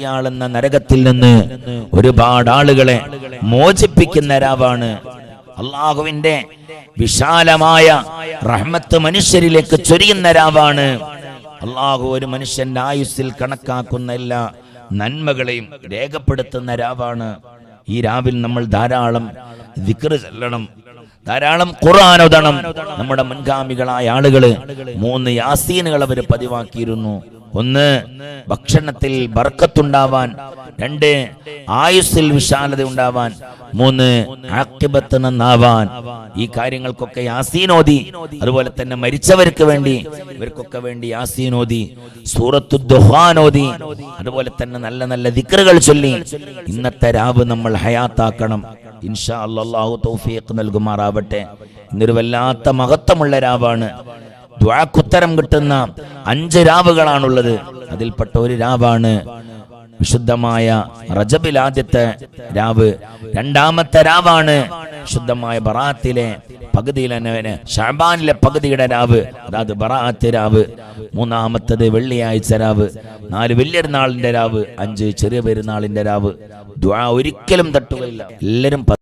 കത്തിയാളുന്ന നരകത്തിൽ നിന്ന് ഒരുപാട് ആളുകളെ മോചിപ്പിക്കുന്ന രാവാണ് അള്ളാഹുവിന്റെ വിശാലമായ റഹ്മത്ത് മനുഷ്യരിലേക്ക് ചൊരിയുന്ന രാവാണ്. അള്ളാഹു ഒരു മനുഷ്യന്റെ ആയുസ്സിൽ കണക്കാക്കുന്ന എല്ലാ നന്മകളെയും രേഖപ്പെടുത്തുന്ന രാവാണ്. ഈ രാവിൽ നമ്മൾ ധാരാളം വിക്ര ചെല്ലണം. ധാരാളം ഖുർആൻ ഓതണം നമ്മുടെ മുൻഗാമികളായ ആളുകൾ മൂന്ന് യാസീനുകൾ അവർ പതിവാക്കിയിരുന്നു. ഒന്ന് ഭക്ഷണത്തിൽ ബർക്കത്തുണ്ടാവാൻ. രണ്ട് ആയുസ്സിൽ വിശാലത ഉണ്ടാവാൻ മൂന്ന് ആക്കിബത്ത് നന്നാവാൻ. ഈ കാര്യങ്ങൾക്കൊക്കെ യാസീനോദി അതുപോലെ തന്നെ മരിച്ചവർക്ക് വേണ്ടി ഇവർക്കൊക്കെ വേണ്ടി യാസീനോദി സൂറത്തു ദുഹാനോദി അതുപോലെ തന്നെ നല്ല നല്ല ദിക്കറുകൾ ചൊല്ലി. ഇന്നത്തെ രാവ് നമ്മൾ ഹയാത്താക്കണം. ഇൻഷാ അള്ളാഹു തൗഫീഖ് നൽകുമാറാവട്ടെ. ഇന്നൊരു വല്ലാത്ത മഹത്വമുള്ള രാവാണ്. ദ്വാക്കുത്തരം കിട്ടുന്ന അഞ്ച് രാവുകളാണുള്ളത്. അതിൽപ്പെട്ട ഒരു രാവാണ് വിശുദ്ധമായ റജബിൽ ആദ്യത്തെ രാവ്. രണ്ടാമത്തെ രാവാണ് ശുദ്ധമായ ബറാത്തിലെ പകുതിയിലെ ഷാബാനിലെ പകുതിയുടെ രാവ് അതായത് ബറാത്ത് രാവ് മൂന്നാമത്തത് വെള്ളിയാഴ്ച രാവ് നാല് വലിയൊരുനാളിന്റെ രാവ് അഞ്ച് ചെറിയ പെരുന്നാളിന്റെ രാവ് ദ്വാ ഒരിക്കലും തട്ടുകയില്ല. എല്ലാവരും